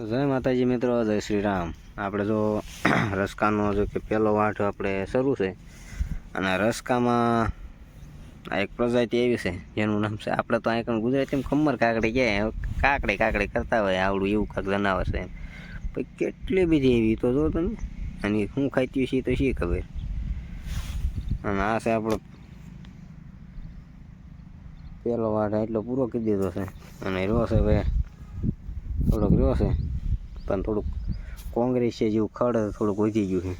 તો જય માતાજી મિત્રો, જય શ્રી રામ આપણે જો રસકાનો જો કે પહેલો વાંઠ આપણે શરૂ છે. અને રસકામાં આ એક પ્રજાતિ એવી છે, જેનું નામ છે, આપણે તો અહીં ગુજરાતીમાં ખમર કાકડી કહે કાકડી કાકડી કરતા હોય, આવડું એવું કાંક જનાવર છે પછી કેટલી બધી એવી તો જો તમે, અને શું ખાતી છે તો શી ખબર? અને આ છે આપણો પહેલો વાંઠ એટલો પૂરો કરી દીધો છે. અને રહ્યો છે ભાઈ થોડોક રહ્યો છે. પણ થોડુંક કોંગ્રેસ છે જેવું ખડ થોડુંક વધી ગયું છે.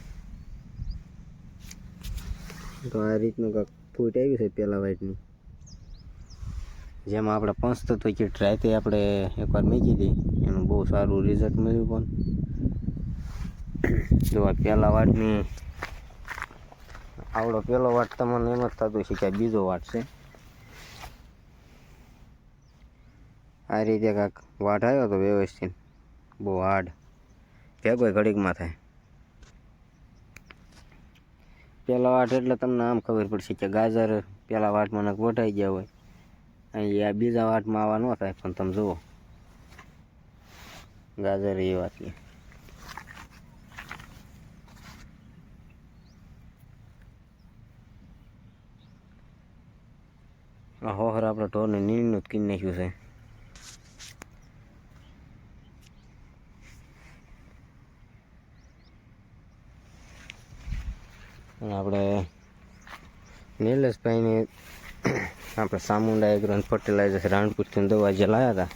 તો આ રીતનું કાંઈક ફૂટ આવ્યું છે પહેલાં વાઇટનું જેમાં આપણે પંચતત્વ કીટ રાતે આપણે એકવાર મૂકી દઈ એનું બહુ સારું રિઝલ્ટ મળ્યું પણ. જો આ પહેલાં વાટની, આવડો પહેલો વાટ તમને એમ જ થતું છે કે બીજો વાટ છે. આ રીતે કાંક વાટ આવ્યો હતો વ્યવસ્થિત. બહુ હાર્ડ ભેગો ઘડીકમાં થાય. પહેલા વાટ એટલે તમને આમ ખબર પડશે કે ગાજર પહેલા વાટમાં નક વટાઈ ગયા હોય. અહીં આ બીજા વાટમાં આવા ન થાય, પણ તમે જુઓ. ગાજર એ વાત હોહર આપણે ઢોરને નીણનું જ કીન નાખ્યું છે. આપણે નિલેશભાઈને આપણે સામુંડા એગ્રોન ફર્ટિલાઇઝર રાણપુરથી દવા જે લાવ્યા હતા.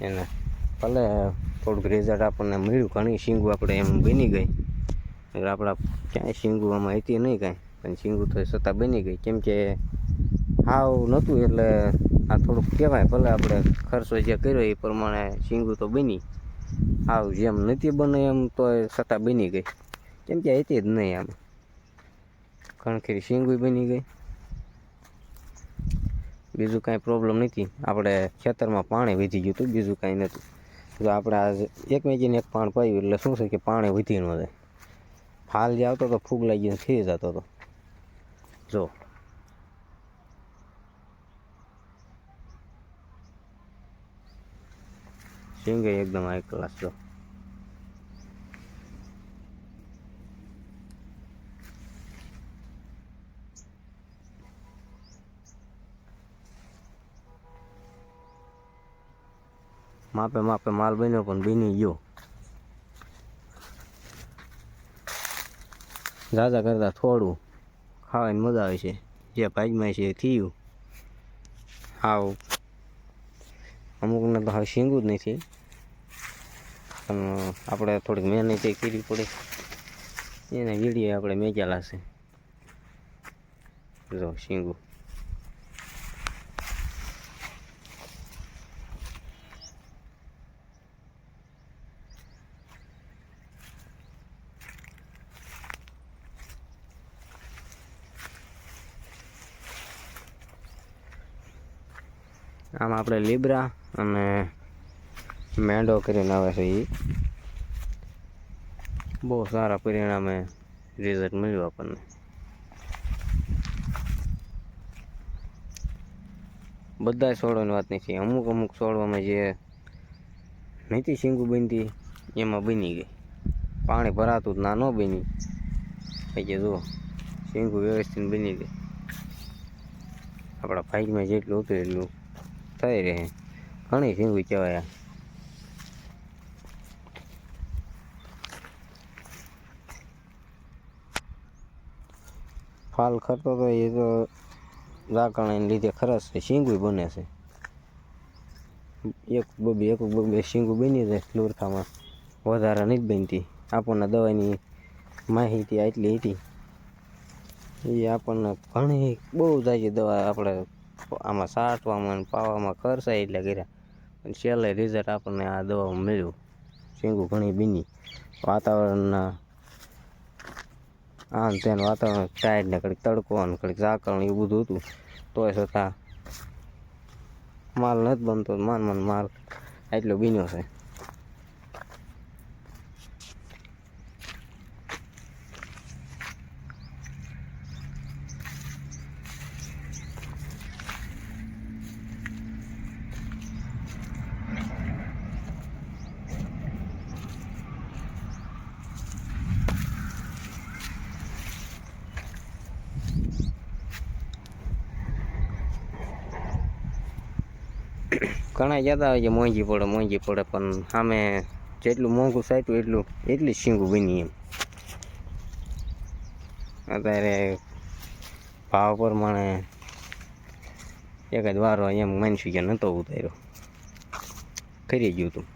એને ભલે થોડુંક રિઝલ્ટ આપણને મળ્યું, ઘણી શીંગું આપણે એમ બની ગઈ. આપણા ક્યાંય શીંગું આમાં હતી નહીં કાંઈ, પણ શીંગું તો છતાં બની ગઈ. કેમ કે હાવ નહોતું એટલે આ થોડુંક કહેવાય, ભલે આપણે ખર્ચો જે કર્યો એ પ્રમાણે શીંગું તો બની. હાવ જેમ નથી બને એમ તો છતાં બની ગઈ. કેમ કે હતી જ નહીં આમ. કણખીરી બી બની ગઈ. બીજું કાંઈ પ્રોબ્લેમ નથી. આપણે ખેતરમાં પાણી વધી ગયું હતું, બીજું કાંઈ નહોતું. જો આપણે આ એક મેગીને એક પાણ પાયું એટલે શું છે કે પાણી વધી ન જાય. હાલ જે આવતો તો ફૂગ લાગીને થઈ જતો હતો. જો. સિંગે એકદમ હાઈ ક્લાસ જો. માપે માપે માલ બન્યો પણ બની ગયો. ઝાઝા કરતાં થોડું ખાવાની મજા આવે છે. જે ભાગમાં છે એ થયું. હાવ. અમુકને તો હવે શીંગું જ નથી. પણ આપણે થોડીક મહેનત કરવી પડે. એના વીડિયો આપણે મેકેલા છે. જો શીંગું. આમ આપણે લીબ્રા અને મેંડો કરીને આવે છે એ બહુ સારા પરિણામે રિઝલ્ટ મળ્યું આપણને. બધા છોડવાની વાત નથી. અમુક અમુક છોડવામાં જે નથી શીંગું બનતી, એમાં બની ગઈ. પાણી ભરાતું જ ના ન બની. કે જુઓ, શીંગું વ્યવસ્થિત બની ગઈ. આપણા ભાઈમાં જેટલું હતું એટલું થઈ રહે. ઘણી શીંગું કહેવાય. ફાલ ખરતો તો એ તો ઝાકણાને લીધે ખરસ છે બને છે. એક બબે એક બબે શીંગું બની જાય લુરખામાં. વધારે નથી બનતી. આપણને દવાની માહિતી આટલી હતી. એ આપણને ઘણી બહુ જાય દવા આપણે આમાં સાટવામાં અને પાવામાં ખર્ચાય એટલે કર્યા. પણ છેલ્લે રિઝલ્ટ આપણને આ દવામાં મળ્યું. શીંગું ઘણી બીની. વાતાવરણના આમ તેનું વાતાવરણ ટાઈટ ને કડીક તડકો અને કડીક ઝાકળ એવું બધું હતું. તોય છતાં માલ નથી બનતો માન માન માલ એટલો બીન્યો છે. ઘણા કહેતા હોય કે મોંઘી પડે મોંઘી પડે, પણ સામે જેટલું મોંઘું સાચું એટલું, એટલી શીંગું બની એમ. અત્યારે ભાવ પ્રમાણે એક જ વારો એમ માનશું કે નહોતો ઉતાર્યો. કરી ગયું હતું